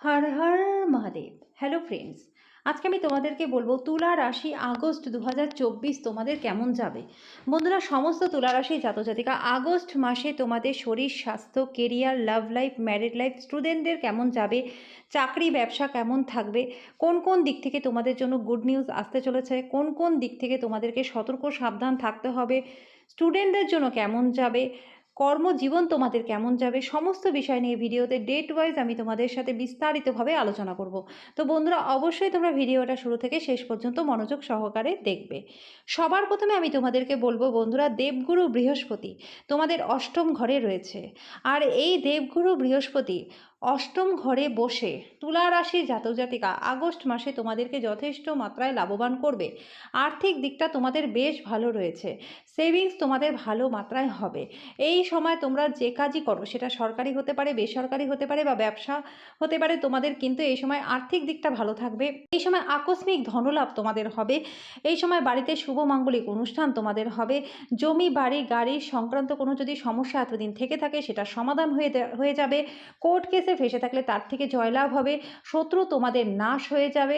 হর Har Mahadev. Hello friends আজকে আমি তোমাদেরকে বলব তুলা রাশি আগস্ট দু হাজার চব্বিশ তোমাদের কেমন যাবে? বন্ধুরা, সমস্ত তুলা রাশি জাতজাতিকা, আগস্ট মাসে তোমাদের শরীর, স্বাস্থ্য career love life married life স্টুডেন্টদের কেমন যাবে? চাকরি, ব্যবসা কেমন থাকবে? কোন কোন দিক থেকে তোমাদের জন্য গুড নিউজ আসতে চলেছে? কোন কোন দিক থেকে তোমাদেরকে সতর্ক, সাবধান থাকতে হবে? স্টুডেন্টদের জন্য কেমন যাবে? কর্মজীবন তোমাদের কেমন যাবে, সমস্ত বিষয় নিয়ে ভিডিওতে ডেট ওয়াইজ আমি তোমাদের সাথে বিস্তারিতভাবে আলোচনা করব। তো বন্ধুরা, অবশ্যই তোমরা ভিডিওটা শুরু থেকে শেষ পর্যন্ত মনোযোগ সহকারে দেখবে। সবার প্রথমে আমি তোমাদেরকে বলব বন্ধুরা, দেবগুরু বৃহস্পতি তোমাদের অষ্টম ঘরে রয়েছে। আর এই দেবগুরু বৃহস্পতি অষ্টম ঘরে বসে তুলা রাশির জাতক জাতিকা আগস্ট মাসে তোমাদেরকে যথেষ্ট মাত্রায় লাভবান করবে। আর্থিক দিকটা তোমাদের বেশ ভালো রয়েছে। সেভিংস তোমাদের ভালো মাত্রায় হবে। এই সময় তোমরা যে কাজই করো, সেটা সরকারি হতে পারে, বেসরকারি হতে পারে বা ব্যবসা হতে পারে, তোমাদের কিন্তু এই সময় আর্থিক দিকটা ভালো থাকবে। এই সময় আকস্মিক ধনলাভ তোমাদের হবে। এই সময় বাড়িতে শুভ মাঙ্গলিক অনুষ্ঠান তোমাদের হবে। জমি, বাড়ি, গাড়ি সংক্রান্ত কোনো যদি সমস্যা এতদিন থেকে থাকে, সেটা সমাধান হয়ে হয়ে যাবে। কোর্ট কেসে ফেসে থাকলে তার থেকে জয়লাভ হবে। শত্রু তোমাদের নাশ হয়ে যাবে।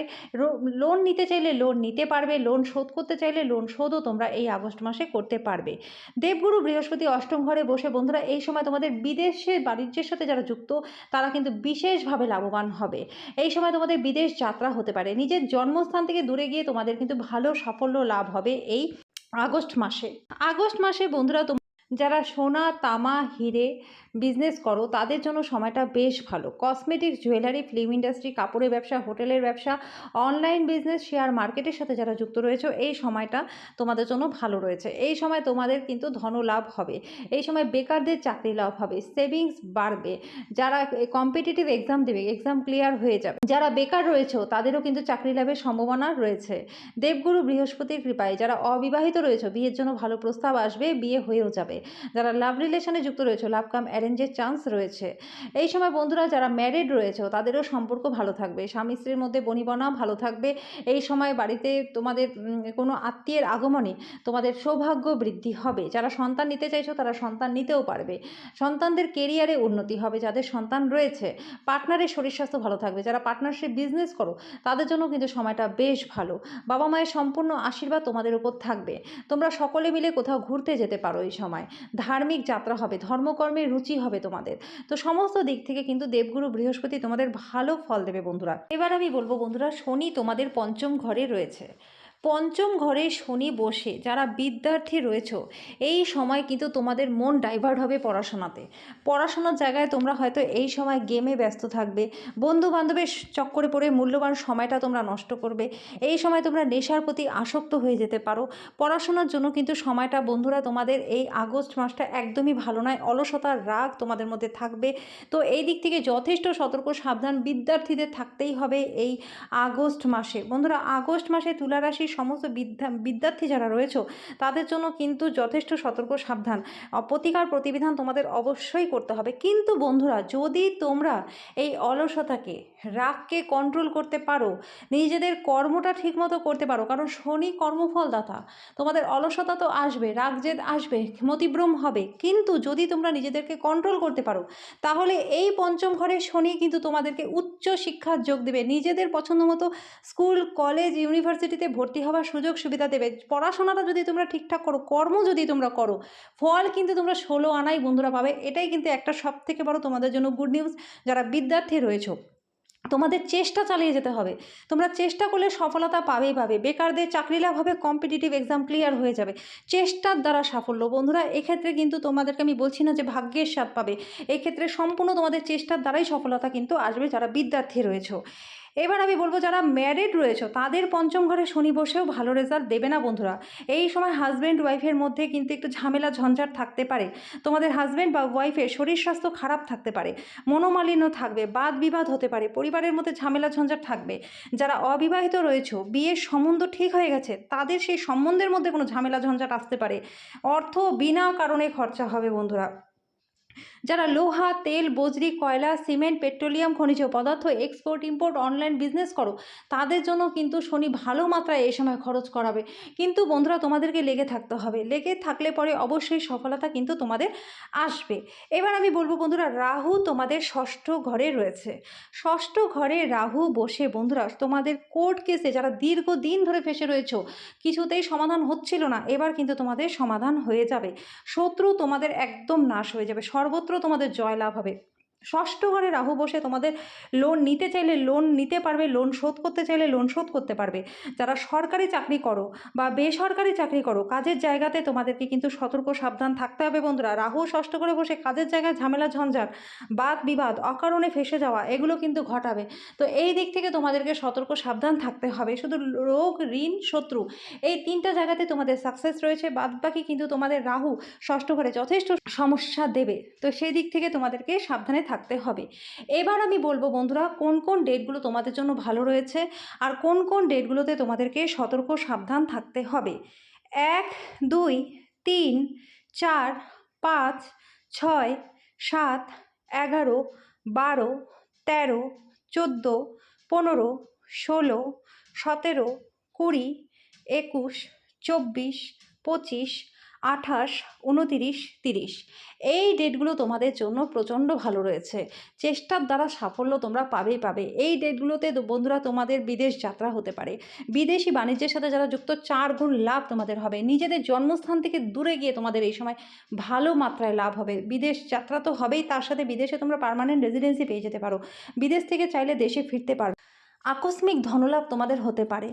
লোন নিতে চাইলে লোন নিতে পারবে। লোন শোধ করতে চাইলে লোন শোধও তোমরা এই আগস্ট মাসে করতে পারবে। দেবগুরু বৃহস্পতি অষ্টম ঘরে বসে, বন্ধুরা, এই সময় তোমাদের বিদেশে বাণিজ্যের সাথে যারা যুক্ত, তারা কিন্তু বিশেষভাবে লাভবান হবে। এই সময় তোমাদের বিদেশ যাত্রা হতে পারে। নিজের জন্মস্থান থেকে দূরে গিয়ে তোমাদের কিন্তু ভালো সাফল্য লাভ হবে এই আগস্ট মাসে। আগস্ট মাসে, বন্ধুরা যারা সোনা, তামা, হিরে বিজনেস করো, তাদের জন্য সময়টা বেশ ভালো। কসমেটিক্স জুয়েলারি ফিল্ম ইন্ডাস্ট্রি কাপড়ের ব্যবসা, হোটেলের ব্যবসা অনলাইন বিজনেস শেয়ার মার্কেটের সাথে যারা যুক্ত রয়েছে, এই সময়টা তোমাদের জন্য ভালো রয়েছে। এই সময় তোমাদের কিন্তু ধনলাভ হবে। এই সময় বেকারদের চাকরি লাভ হবে। সেভিংস বাড়বে। যারা কম্পিটিটিভ এক্সাম দেবে এক্সাম ক্লিয়ার হয়ে যাবে। যারা বেকার রয়েছে, তাদেরও কিন্তু চাকরি লাভের সম্ভাবনা রয়েছে। দেবগুরু বৃহস্পতির কৃপায় যারা অবিবাহিত রয়েছে, বিয়ের জন্য ভালো প্রস্তাব আসবে, বিয়ে হয়েও যাবে। যারা লাভ রিলেশনে যুক্ত রয়েছে লাভ কাম অ্যারেঞ্জের চান্স রয়েছে। এই সময় বন্ধুরা যারা ম্যারিড রয়েছে, তাদেরও সম্পর্ক ভালো থাকবে। স্বামী স্ত্রীর মধ্যে বনিবনা ভালো থাকবে। এই সময় বাড়িতে তোমাদের কোনো আত্মীয়ের আগমনে তোমাদের সৌভাগ্য বৃদ্ধি হবে। যারা সন্তান নিতে চাইছো, তারা সন্তান নিতেও পারবে। সন্তানদের কেরিয়ারে উন্নতি হবে। যাদের সন্তান রয়েছে পার্টনারের শরীর স্বাস্থ্য ভালো থাকবে। যারা পার্টনারশিপ বিজনেস করো, তাদের জন্য কিন্তু সময়টা বেশ ভালো। বাবা মায়ের সম্পূর্ণ আশীর্বাদ তোমাদের উপর থাকবে। তোমরা সকলে মিলে কোথাও ঘুরতে যেতে পারো এই সময়। ধার্মিক যাত্রা হবে, ধর্মকর্মের রুচি হবে তোমাদের। তো সমস্ত দিক থেকে কিন্তু দেবগুরু বৃহস্পতি তোমাদের ভালো ফল দেবে বন্ধুরা। এবার আমি বলব বন্ধুরা, শনি তোমাদের পঞ্চম ঘরে রয়েছে। পঞ্চম ঘরে শনি বসে, যারা বিদ্যার্থী রয়েছ, এই সময় কিন্তু তোমাদের মন ডাইভার্ট হবে পড়াশোনাতে। পড়াশোনার জায়গায় তোমরা হয়তো এই সময় গেমে ব্যস্ত থাকবে বন্ধু বান্ধবের চক্করে পড়ে মূল্যবান সময়টা তোমরা নষ্ট করবে, এই সময় তোমরা নেশার প্রতি আসক্ত হয়ে যেতে পারো। পড়াশোনার জন্য কিন্তু সময়টা বন্ধুরা তোমাদের এই আগস্ট মাসটা একদমই ভালো নয়, অলসতার রাগ তোমাদের মধ্যে থাকবে। তো এই দিক থেকে যথেষ্ট সতর্ক, সাবধান, বিদ্যার্থীদের থাকতেই হবে এই আগস্ট মাসে। বন্ধুরা, আগস্ট মাসে তুলা রাশির সমস্ত বিদ্যা, বিদ্যার্থী যারা রয়েছে, তাদের জন্য কিন্তু যথেষ্ট সতর্ক, সাবধান। প্রতিকার প্রতিবিধান তোমাদের অবশ্যই করতে হবে। কিন্তু বন্ধুরা, যদি তোমরা এই অলসতাকে, রাগকে কন্ট্রোল করতে পারো, নিজেদের কর্মটা ঠিকমতো করতে পারো, কারণ শনি কর্মফলদাতা, তোমাদের অলসতা তো আসবে রাগ জেদ আসবে মতিভ্রম হবে। কিন্তু যদি তোমরা নিজেদেরকে কন্ট্রোল করতে পারো, তাহলে এই পঞ্চম ঘরে শনি কিন্তু তোমাদেরকে উচ্চ শিক্ষার যোগ দেবে। নিজেদের পছন্দ মতো স্কুল, কলেজ, ইউনিভার্সিটিতে ভর্তি হওয়ার সুযোগ সুবিধা দেবে। পড়াশোনাটা যদি তোমরা ঠিকঠাক করো, কর্ম যদি তোমরা করো, ফল কিন্তু তোমরা ষোলো আনাই বন্ধুরা পাবে। এটাই কিন্তু একটা সব থেকে বড় তোমাদের জন্য গুড নিউজ যারা বিদ্যার্থী রয়েছে, তোমাদের চেষ্টা চালিয়ে যেতে হবে। তোমরা চেষ্টা করলে সফলতা পাবেই পাবে। বেকারদের চাকরি লাভ হবে কম্পিটিটিভ এক্সাম ক্লিয়ার হয়ে যাবে। চেষ্টার দ্বারা সাফল্য। বন্ধুরা, এক্ষেত্রে কিন্তু তোমাদেরকে আমি বলছি না যে ভাগ্যের স্বাদ পাবে। এক্ষেত্রে সম্পূর্ণ তোমাদের চেষ্টার দ্বারাই সফলতা কিন্তু আসবে যারা বিদ্যার্থী রয়েছে। এবার আমি বলব যারা ম্যারিড রয়েছে, তাদের পঞ্চম ঘরে শনি বসেও ভালো রেজাল্ট দেবে না বন্ধুরা। এই সময় হাজব্যান্ড ওয়াইফের মধ্যে কিন্তু একটু ঝামেলা ঝঞ্ঝাট থাকতে পারে। তোমাদের হাজব্যান্ড বা ওয়াইফের শরীর স্বাস্থ্য খারাপ থাকতে পারে, মনোমালিন্য থাকবে বাদ বিবাদ হতে পারে, পরিবারের মধ্যে ঝামেলা ঝঞ্ঝাট থাকবে। যারা অবিবাহিত রয়েছে, বিয়ের সম্বন্ধ ঠিক হয়ে গেছে, তাদের সেই সম্বন্ধের মধ্যে কোনো ঝামেলা ঝঞ্ঝাট আসতে পারে। অর্থ বিনা কারণে খরচা হবে বন্ধুরা। যারা লোহা, তেল, বজরি, কয়লা, সিমেন্ট, পেট্রোলিয়াম, খনিজ পদার্থ এক্সপোর্ট ইম্পোর্ট অনলাইন বিজনেস করো, তাদের জন্য কিন্তু শনি ভালো মাত্রায় এই সময় খরচ করাবে। কিন্তু বন্ধুরা, তোমাদেরকে লেগে থাকতে হবে। লেগে থাকলে পরে অবশ্যই সফলতা কিন্তু তোমাদের আসবে। এবার আমি বলব বন্ধুরা, রাহু তোমাদের ষষ্ঠ ঘরে রয়েছে। ষষ্ঠ ঘরে রাহু বসে, বন্ধুরা, তোমাদের কোর্ট কেসে যারা দীর্ঘদিন ধরে ফেসে রয়েছো, কিছুতেই সমাধান হচ্ছিল না। এবার কিন্তু তোমাদের সমাধান হয়ে যাবে। শত্রু তোমাদের একদম নাশ হয়ে যাবে। সর্বত্র তোমাদের জয়লাভ হবে। ষষ্ঠ ঘরে রাহু বসে তোমাদের লোন নিতে চাইলে লোন নিতে পারবে লোন শোধ করতে চাইলে লোন শোধ করতে পারবে। যারা সরকারি চাকরি করো বা বেসরকারি চাকরি করো, কাজের জায়গাতে তোমাদেরকে কিন্তু সতর্ক, সাবধান থাকতে হবে বন্ধুরা। রাহু ষষ্ঠ করে বসে কাজের জায়গায় ঝামেলা, ঝঞ্ঝাট, বাদ বিবাদ, অকারণে ফেসে যাওয়া, এগুলো কিন্তু ঘটাবে। তো এই দিক থেকে তোমাদেরকে সতর্ক, সাবধান থাকতে হবে। শুধু রোগ, ঋণ, শত্রু এই তিনটা জায়গাতে তোমাদের সাকসেস রয়েছে। বাদ বাকি কিন্তু তোমাদের রাহু ষষ্ঠ ঘরে যথেষ্ট সমস্যা দেবে। তো সেই দিক থেকে তোমাদেরকে সাবধানে থাকতে হবে। এবার আমি বলব বন্ধুরা, কোন কোন ডেটগুলো তোমাদের জন্য ভালো রয়েছে আর কোন কোন ডেটগুলোতে তোমাদেরকে সতর্ক সাবধান থাকতে হবে। এক, দুই, তিন, চার, পাঁচ, ছয়, সাত, এগারো, বারো, তেরো, চোদ্দ, পনেরো, ষোলো, সতেরো, কুড়ি, একুশ, চব্বিশ, পঁচিশ আঠাশ, উনতিরিশ, তিরিশ। এই ডেটগুলো তোমাদের জন্য প্রচণ্ড ভালো রয়েছে। চেষ্টার দ্বারা সাফল্য তোমরা পাবেই পাবে। এই ডেটগুলোতে বন্ধুরা তোমাদের বিদেশ যাত্রা হতে পারে। বিদেশি বাণিজ্যের সাথে যারা যুক্ত, চার গুণ লাভ তোমাদের হবে। নিজেদের জন্মস্থান থেকে দূরে গিয়ে তোমাদের এই সময় ভালো মাত্রায় লাভ হবে। বিদেশ যাত্রা তো হবেই, তার সাথে বিদেশে তোমরা পার্মানেন্ট রেজিডেন্সি পেয়ে যেতে পারো। বিদেশ থেকে চাইলে দেশে ফিরতে পারো আকস্মিক ধনলাভ তোমাদের হতে পারে।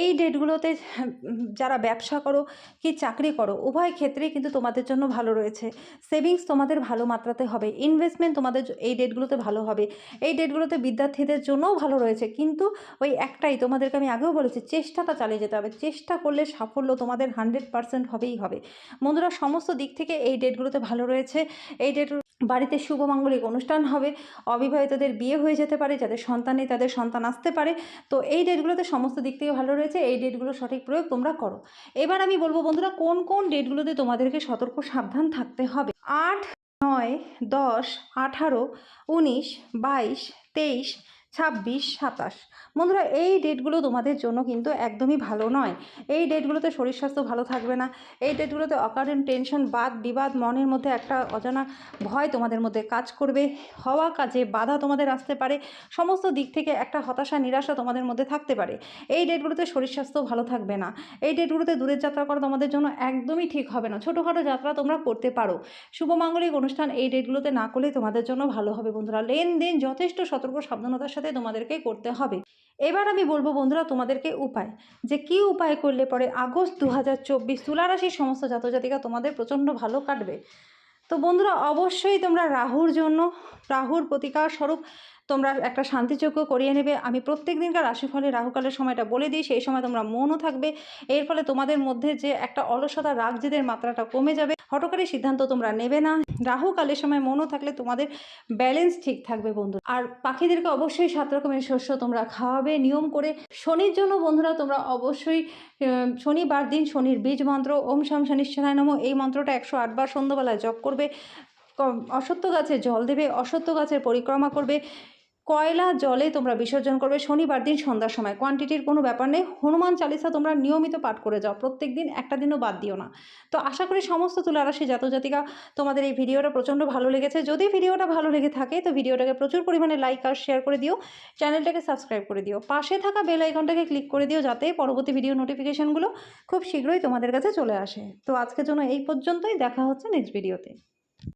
এই ডেটগুলোতে যারা ব্যবসা করো কি চাকরি করো, উভয় ক্ষেত্রেই কিন্তু তোমাদের জন্য ভালো রয়েছে। সেভিংস তোমাদের ভালো মাত্রাতে হবে ইনভেস্টমেন্ট তোমাদের এই ডেটগুলোতে ভালো হবে। এই ডেটগুলোতে বিদ্যার্থীদের জন্যও ভালো রয়েছে। কিন্তু ওই একটাই, তোমাদেরকে আমি আগেও বলেছি, চেষ্টাটা চালিয়ে যেতে হবে। চেষ্টা করলে সাফল্য তোমাদের হান্ড্রেড পারসেন্ট হবেই হবে। বন্ধুরা, সমস্ত দিক থেকে এই ডেটগুলোতে ভালো রয়েছে। এই ডেট বাড়িতে শুভ মাঙ্গলিক অনুষ্ঠান হবে, অবিবাহিতদের বিয়ে হয়ে যেতে পারে, যাদের সন্তান নেই তাদের সন্তান আসতে পারে। তো এই ডেটগুলোতে সমস্ত দিক থেকে ভালো রয়েছে, এই ডেটগুলো সঠিক প্রয়োগ তোমরা করো। এবার আমি বলব বন্ধুরা, কোন কোন ডেটগুলোতে তোমাদেরকে সতর্ক সাবধান থাকতে হবে? আট, নয়, দশ, আঠারো, উনিশ, বাইশ, তেইশ ছাব্বিশ, সাতাশ। বন্ধুরা, এই ডেটগুলো তোমাদের জন্য কিন্তু একদমই ভালো নয়। এই ডেটগুলোতে শরীর স্বাস্থ্য ভালো থাকবে না। এই ডেটগুলোতে অকারণ টেনশন, বাদ, বিবাদ, মনের মধ্যে একটা অজানা ভয় তোমাদের মধ্যে কাজ করবে। হওয়া কাজে বাধা তোমাদের আসতে পারে। সমস্ত দিক থেকে একটা হতাশা, নিরাশা তোমাদের মধ্যে থাকতে পারে। এই ডেটগুলোতে শরীর স্বাস্থ্য ভালো থাকবে না। এই ডেটগুলোতে দূরের যাত্রা করা তোমাদের জন্য একদমই ঠিক হবে না। ছোটোখাটো যাত্রা তোমরা করতে পারো। শুভমাঙ্গলিক অনুষ্ঠান এই ডেটগুলোতে না করলেই তোমাদের জন্য ভালো হবে, বন্ধুরা। লেনদেন, যথেষ্ট সতর্ক, সাবধানতার তোমাদেরকে করতে হবে। এবার আমি বলব বন্ধুরা তোমাদেরকে উপায়, যে কি উপায় করলে পরে আগস্ট দু হাজার চব্বিশ তুলারাশির সমস্ত জাতজাতিকা তোমাদের প্রচণ্ড ভালো কাটবে? তো বন্ধুরা অবশ্যই তোমরা রাহুর জন্য, রাহুর প্রতিকার স্বরূপ তোমরা একটা শান্তিযজ্ঞ করিয়ে নেবে। আমি প্রত্যেক দিনকার রাশিফলে রাহুকালের সময়টা বলে দিই, সেই সময় তোমরা মনও থাকবে। এর ফলে তোমাদের মধ্যে যে একটা অলসতা রাগ জেদের মাত্রাটা কমে যাবে। হটকারী সিদ্ধান্ত তোমরা নেবে না। রাহুকালের সময় মনও থাকলে তোমাদের ব্যালেন্স ঠিক থাকবে বন্ধু। আর পাখিদেরকে অবশ্যই সাত রকমের শস্য তোমরা খাওয়াবে, নিয়ম করে। শনির জন্য বন্ধুরা তোমরা অবশ্যই শনিবার দিন শনির বীজ মন্ত্র, ওম শাম শনিশ্চরায় নম, এই মন্ত্রটা একশো আটবার সন্ধ্যাবেলায় জপ করবে। অশ্বত্থ গাছে জল দেবে, অশ্বত্থ গাছের পরিক্রমা করবে। কয়লা জলে তোমরা বিসর্জন করবে, শনিবার দিন সন্ধ্যার সময়। কোয়ান্টিটির কোনো ব্যাপার নেই। হনুমান চালিসা তোমরা নিয়মিত পাঠ করে যাও। প্রত্যেক দিন একটা দিনও বাদ দিও না। তো আশা করি সমস্ত তুলারাশি জাতজাতিকা, তোমাদের এই ভিডিওটা প্রচণ্ড ভালো লেগেছে। যদি ভিডিওটা ভালো লেগে থাকে, তো ভিডিওটাকে প্রচুর পরিমাণে লাইক আর শেয়ার করে দিও। চ্যানেলটাকে সাবস্ক্রাইব করে দিও। পাশে থাকা বেল আইকনটাকে ক্লিক করে দিও যাতে পরবর্তী ভিডিও নোটিফিকেশানগুলো খুব শীঘ্রই তোমাদের কাছে চলে আসে। তো আজকের জন্য এই পর্যন্তই। দেখা হচ্ছে নেক্সট ভিডিওতে